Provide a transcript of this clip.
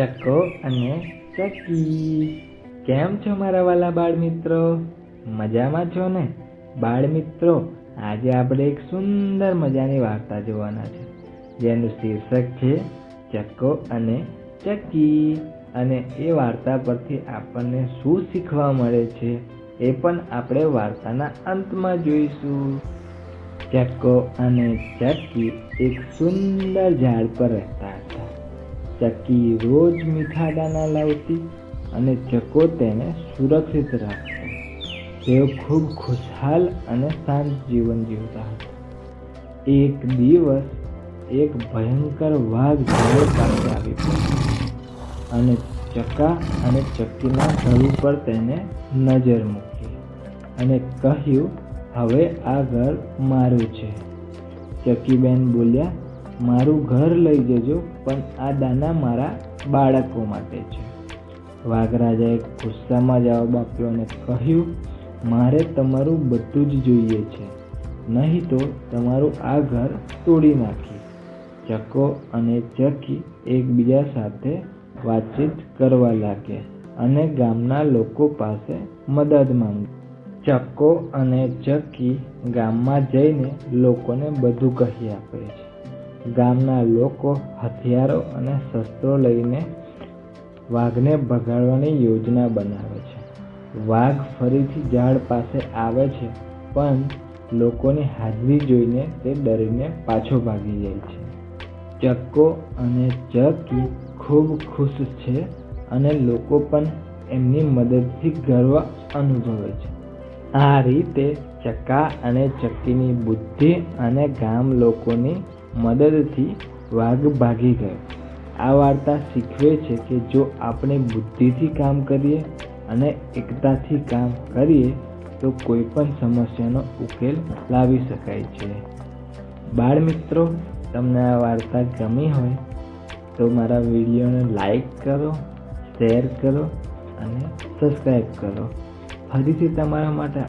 ચક્કો અને ચક્કી. કેમ છો મારા વાલા બાળ મિત્રો મજામાં છો ને? બાળ મિત્રો આજે આપણે એક સુંદર મજાની વાર્તા જોવાના છે, જેનું શીર્ષક છે ચક્કો અને ચક્કી. અને એ વાર્તા પરથી આપણને શું શીખવા મળે છે એ પણ આપણે વાર્તાના અંતમાં જોઈશું. ચક્કો અને ચક્કી એક સુંદર ઝાડ પર રહેતા હતા. ચક્કી રોજ મીઠા દાણા લાવતી અને ચકો તેને સુરક્ષિત રાખતો. તેઓ ખૂબ ખુશહાલ અને શાંત જીવન જીવતા હતા. એક દિવસ એક ભયંકર વાઘ ઘરે પાસે આવી પડ્યો અને ચક્કા અને ચક્કીના ઘર ઉપર તેને નજર મૂકી અને કહ્યું, હવે આ ઘર મારું છે. ચક્કીબેન બોલ્યા મારું ઘર લઈ જજો, પણ આ દાના મારા બાળકો માટે છે. વાઘરાજાએ ગુસ્સામાં જવાબ આપ્યો અને કહ્યું, મારે તમારું બધું જ જોઈએ છે. નહીં તો તમારું આ ઘર તોડી નાખી. ચક્કો અને ચકી એકબીજા સાથે વાતચીત કરવા લાગ્યા અને ગામના લોકો પાસે મદદ માંગી. ચક્કો અને ચક્કી ગામમાં જઈને લોકોને બધું કહી આપે છે. ગામના લોકો હથિયારો અને શસ્ત્રો લઈને વાઘને ભગાડવાની યોજના બનાવે છે. વાઘ ફરીથી ઝાડ પાસે આવે છે, પણ લોકોની હાજરી જોઈને તે ડરીને પાછો ભાગી જાય છે. ચક્કો અને ચકી ખૂબ ખુશ છે અને લોકો પણ એમની મદદથી ગર્વ અનુભવે છે. આ રીતે ચક્કા અને ચક્કીની બુદ્ધિ અને ગામ લોકોની મદદથી વાઘ ભાગી ગયો. આ વાર્તા શીખવે છે કે જો આપણે બુદ્ધિથી કામ કરીએ અને એકતાથી કામ કરીએ, તો કોઈ પણ સમસ્યાનો ઉકેલ લાવી શકાય છે. બાળ મિત્રો, તમને આ વાર્તા ગમી હોય, તો મારા વિડીયોને લાઈક કરો, શેર કરો અને સબસ્ક્રાઈબ કરો. ફરીથી તમારા માટે